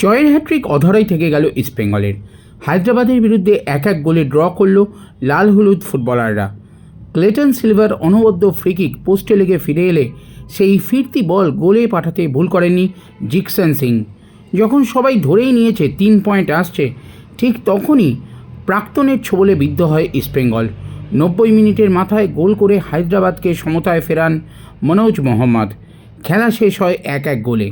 জয়ের হ্যাট্রিক অধরাই থেকে গেল ইস্টবেঙ্গলের হায়দ্রাবাদের বিরুদ্ধে এক এক গোলে ড্র করল লাল হলুদ ফুটবলাররা। ক্লেটন সিলভার অনবদ্য ফ্রিকিক পোস্টে লেগে ফিরে এলে সেই ফিরতি বল গোলে পাঠাতে ভুল করেননি জিকসন সিং। যখন সবাই ধরেই নিয়েছে তিন পয়েন্ট আসছে, ঠিক তখনই প্রাক্তনের ছোবলে বিদ্ধ হয় ইস্টবেঙ্গল নব্বই মিনিটের মাথায় গোল করে হায়দ্রাবাদকে সমতায় ফেরান মনোজ মোহাম্মদ। খেলা শেষ হয় এক এক গোলে।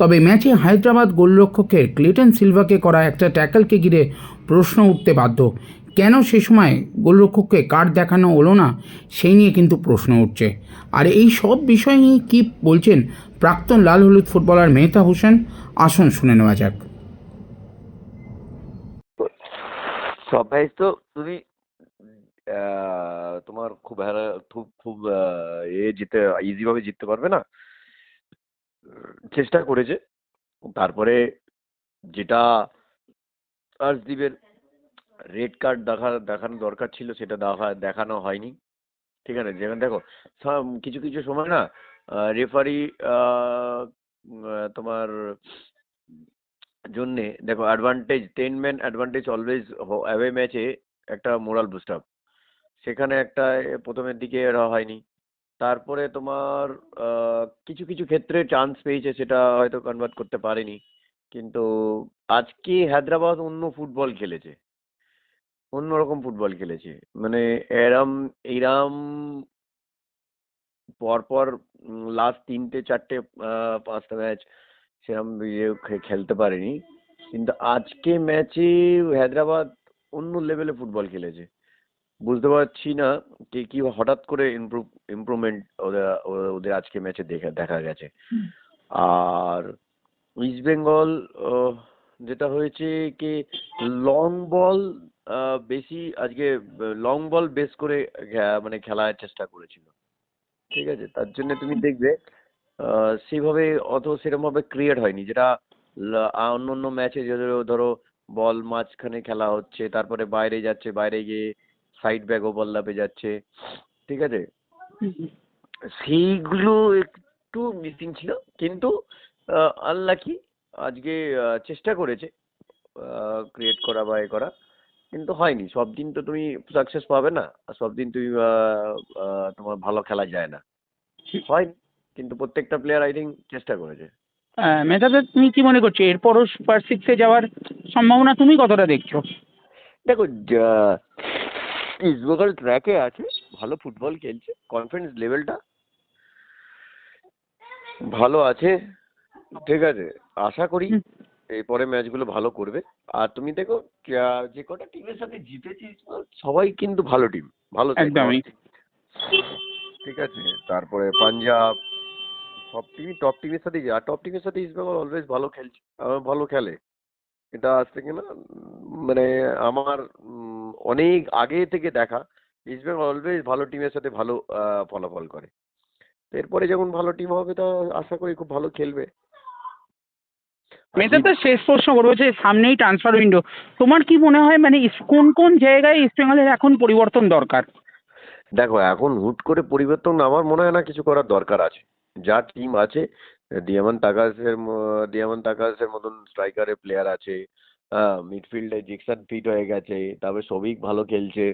তবে ম্যাচে হায়দ্রাবাদ গোলরক্ষকের ক্লেটন সিলভাকে করা একটা ট্যাকলকে ঘিরে প্রশ্ন উঠতে বাধ্য। কেন সে সময় গোলরক্ষককে কার্ড দেখানো হলো না, সেই নিয়ে কিন্তু প্রশ্ন উঠছে। আর এই সব বিষয় নিয়ে কী বলছেন প্রাক্তন লাল হলুদ ফুটবলার মেহতা হোসেন? আসুন শুনে নেওয়া যাক। সব তো তুমি তোমার খুব খুব খুব এ জিতে ইজি ভাবে জিততে পারবে না? চেষ্টা করেছে। তারপরে যেটা আর্শদীপের রেড কার্ড দেখা, দেখানো দরকার ছিল সেটা দেখা, দেখানো হয়নি। ঠিক আছে? যেখানে দেখো, সব- কিছু কিছু সময় না রেফারি তোমার জন্যে দেখো advantage ten man advantage always away ম্যাচে একটা মোরাল বুস্ট সেখানে একটা, প্রথমের দিকে এরা হয়নি। তারপরে তোমার কিছু কিছু ক্ষেত্রে চান্স পেয়েছে সেটা হয়তো কনভার্ট করতে পারেনি। কিন্তু আজকে হায়দ্রাবাদ অন্য ফুটবল খেলেছে। অন্যরকম ফুটবল খেলেছে। মানে এরম এরম পরপর লাস্ট তিনটে, চারটে পাঁচটা ম্যাচ সেরম ইয়ে খেলতে পারেনি। কিন্তু আজকে ম্যাচে হায়দ্রাবাদ অন্য লেভেলে ফুটবল খেলেছে। বুঝতে পারছি না কি কি হঠাৎ করে ইমপ্রুভ ইমপ্রুভমেন্ট ওদের ওদের আজকে ম্যাচে দেখা দেখা গেছে। আর ইস্ট বেঙ্গল যেটা হয়েছে কি লং বল বেশি আজকে লং বল বেস করে মানে খেলার চেষ্টা করেছিল। ঠিক আছে? তার জন্য তুমি দেখবে আহ, সেভাবে অত সেরকমভাবে ক্রিয়েট হয়নি। যেটা অন্য অন্য ম্যাচে ধরো বল মাঝখানে খেলা হচ্ছে তারপরে বাইরে যাচ্ছে বাইরে গিয়ে সাইড ব্যাক ওভারল্যাপে যাচ্ছে ঠিক আছে? সেইগুলো একটু মিসিং ছিল কিন্তু আনলাকি আজকে চেষ্টা করেছে ক্রিয়েট করা বা এ করা কিন্তু হয়নি। সব দিন তো তুমি সাকসেস পাবে না আর সব দিন তুমি তোমার ভালো খেলা যায় না। হয়নি কিন্তু প্রত্যেকটা প্লেয়ার আই থিঙ্ক চেষ্টা করেছে। মেহতাদা তুমি কি মনে করছ? এরপরও সুপার সিক্সে যাওয়ার সম্ভাবনা তুমি কতটা দেখছ? দেখো ইস্টবেঙ্গল ট্র্যাকে আছে ভালো ফুটবল খেলছে কনফিডেন্স লেভেলটা ভালো আছে ঠিক আছে আশা করি। এরপরে ম্যাচগুলো ভালো করবে আর তুমি দেখো যে কটা টিমের সাথে জিতেছি সবাই কিন্তু ভালো টিম ভালো। একদমই। ঠিক আছে তারপরে পাঞ্জাব সব টিমই টপ টিমের সাথে আর টপ টিমের সাথে ইস্টবেঙ্গল অলওয়েজ ভালো খেলছে ভালো খেলে এটা আজ থেকে না মানে আমার উম, অনেক আগে থেকে দেখা ইস্ট বেঙ্গল অলওয়েজ ভালো টিমের সাথে ভালো আহ, ফলাফল করে। এরপরে যখন ভালো টিম হবে তো আশা করি খুব ভালো খেলবে। আর তো শেষ প্রশ্ন করব যে সামনেই ট্রান্সফার উইন্ডো তোমার কি মনে হয় মানে কোন কোন জায়গায় ইস্টবেঙ্গলের এখন পরিবর্তন দরকার? দেখো এখন হুট করে পরিবর্তন আমার মনে হয় না কিছু করার দরকার আছে। যা টিম আছে দিয়ামান তাকাসের দিয়ামান তাকাসের মতন স্ট্রাইকারের প্লেয়ার আছে হ্যাঁ মিডফিল্ডে জিকসান ফিট হয়ে গেছে, তারপরে সবিক ভালো খেলছে।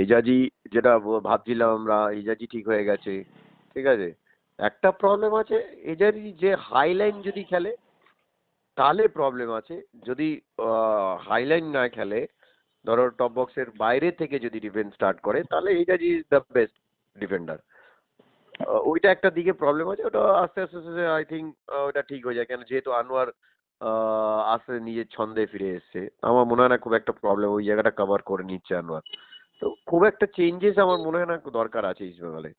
হিজাজি যেটা ভাবছিলাম আমরা হিজাজি ঠিক হয়ে গেছে, ঠিক আছে? একটা প্রবলেম আছে হিজাজি যে হাই লাইন যদি খেলে, তাহলে প্রবলেম আছে। যদি হাই লাইন না খেলে, ধরো টপ বক্সের বাইরে থেকে যদি ডিফেন্স স্টার্ট করে, তাহলে Hijazi is the best defender ওইটা একটা দিকে প্রবলেম আছে, ওটা আস্তে আস্তে আস্তে আই থিঙ্ক ওটা ঠিক হয়ে যায়। কেন, যেহেতু আনোয়ার আস্তে নিজের ছন্দে ফিরে এসছে। আমার মনে হয় না খুব একটা প্রবলেম ওই জায়গাটা কভার করে নিচ্ছে আনোয়ার। তো খুব একটা চেঞ্জেস আমার মনে হয় না দরকার আছে ইস্টবেঙ্গলে